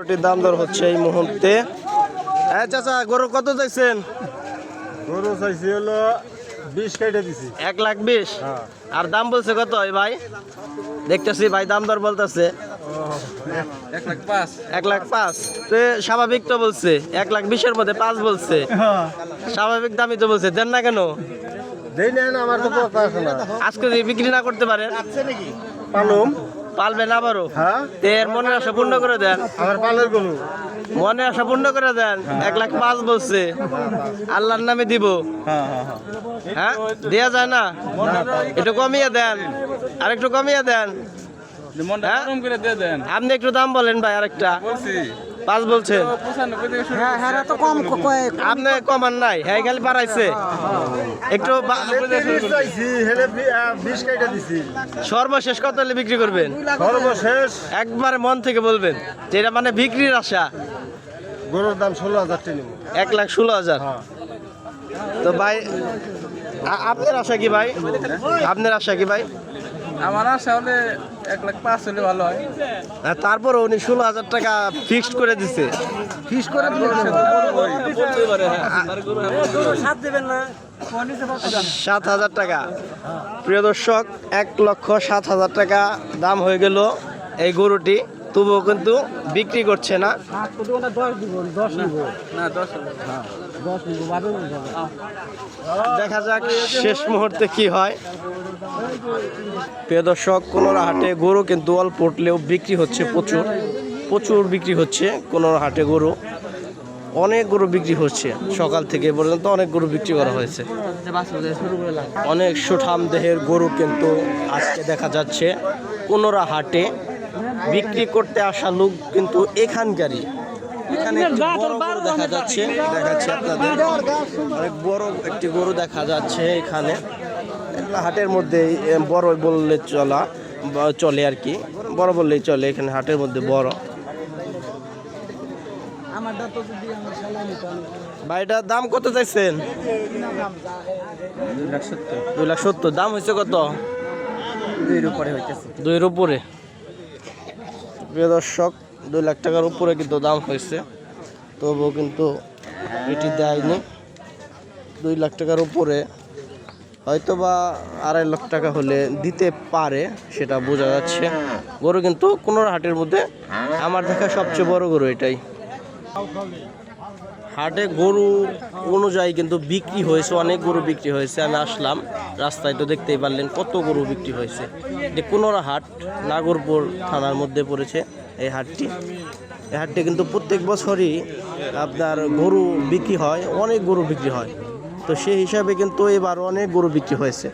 গরুটির দাম দর হচ্ছে এই মুহূর্তে। হ্যাঁ চাচা গরু কত চাইছেন? গরু চাইছি হলো বিশ কেটে দিছি। এক লাখ বিশ? হ্যাঁ। আর দাম বলছে কত এই ভাই? দেখতেছি ভাই দাম দর বলতেছে। এক লাখ পাঁচ। তো স্বাভাবিক তো বলছে এক লাখ বিশের মধ্যে পাঁচ বলছে। স্বাভাবিক দামই তো বলছে দেন না কেন? আজকে বিক্রি না করতে পারেন? পালুম। পালবেন আবারও হ্যাঁ? এর মনে আশা পূর্ণ করে দেন। আমার পালের গরু? মনে আশা পূর্ণ করে দেন। এক লাখ পাঁচ বসছে আল্লাহর নামে দিব। হ্যাঁ হ্যাঁ হ্যাঁ। হ্যাঁ? দেয়া যায় না? একটু কমিয়ে দেন। আর একটু কমিয়ে দেন। হ্যাঁ? আপনি একটু দাম বলেন ভাই আরেকটা। পাঁচ বলছেন? থেকে শুরু আপনি কমান নাই হ্যাঁ খালি বাড়াইছে। একটু সর্বশেষ কত হলে বিক্রি করবেন? সর্বশেষ। একবারে মন থেকে বলবেন যেটা মানে বিক্রির আশা। গরুর দাম ষোলো হাজার এক লাখ ষোলো হাজার। হ্যাঁ। তো ভাই আপনার আশা কি ভাই? আপনার আশা কি ভাই? আমার আশা হলে এক লাখ পাঁচ হলে ভালো হয় আর তারপর উনি ষোলো হাজার টাকা ফিক্সড করে দিছে সাত হাজার টাকা প্রিয় দর্শক এক লক্ষ সাত হাজার টাকা দাম হয়ে গেল এই গরুটি তবুও কিন্তু বিক্রি করছে না। দেখা যাক শেষ মুহূর্তে কি হয়। প্রিয় দর্শক কোনো হাটে গরু কিন্তু অল্প উঠলেও বিক্রি হচ্ছে প্রচুর। প্রচুর বিক্রি হচ্ছে কোনো হাটে গরু। অনেক গরু বিক্রি হচ্ছে। সকাল থেকে পর্যন্ত অনেক গরু বিক্রি করা হয়েছে। অনেক সুঠাম দেহের গরু কিন্তু আজকে দেখা যাচ্ছে কোনোরা হাটে বিক্রি করতে আসা লোক কিন্তু এখানকারই। এখানে একটি বড় দেখা যাচ্ছে দেখাচ্ছে আপনাদের। অনেক বড় একটি গরু দেখা যাচ্ছে এখানে। হাটের মধ্যে বড় বললে চলা বা চলে আর কি। বড় বললেই চলে এখানে হাটের মধ্যে বড়। ভাইটার দাম কত চাইছেন? দুই লাখ সত্তর। দাম হয়েছে কত? দুই দুইয়ের উপরে। প্রিয় দর্শক, দুই লাখ টাকার উপরে কিন্তু দাম হয়েছে। তবুও কিন্তু এটি দেয়নি। দুই লাখ টাকার উপরে হয়তো বা আড়াই লাখ টাকা হলে দিতে পারে, সেটা বোঝা যাচ্ছে। গরু কিন্তু কোনো হাটের মধ্যে আমার দেখা সবচেয়ে বড় গরু এটাই। হাটে গরু অনুযায়ী কিন্তু বিক্রি হয়েছে, অনেক গরু বিক্রি হয়েছে। আমি আসলাম, রাস্তায় তো দেখতেই পারলেন কত গরু বিক্রি হয়েছে। এটি কোনোরা হাট নাগরপুর থানার মধ্যে পড়েছে এই হাটটি। এই হাটটি কিন্তু প্রত্যেক বছরই আপনার গরু বিক্রি হয়, অনেক গরু বিক্রি হয়। তো সেই হিসাবে কিন্তু এবার অনেক গরু বিক্রি হয়েছে।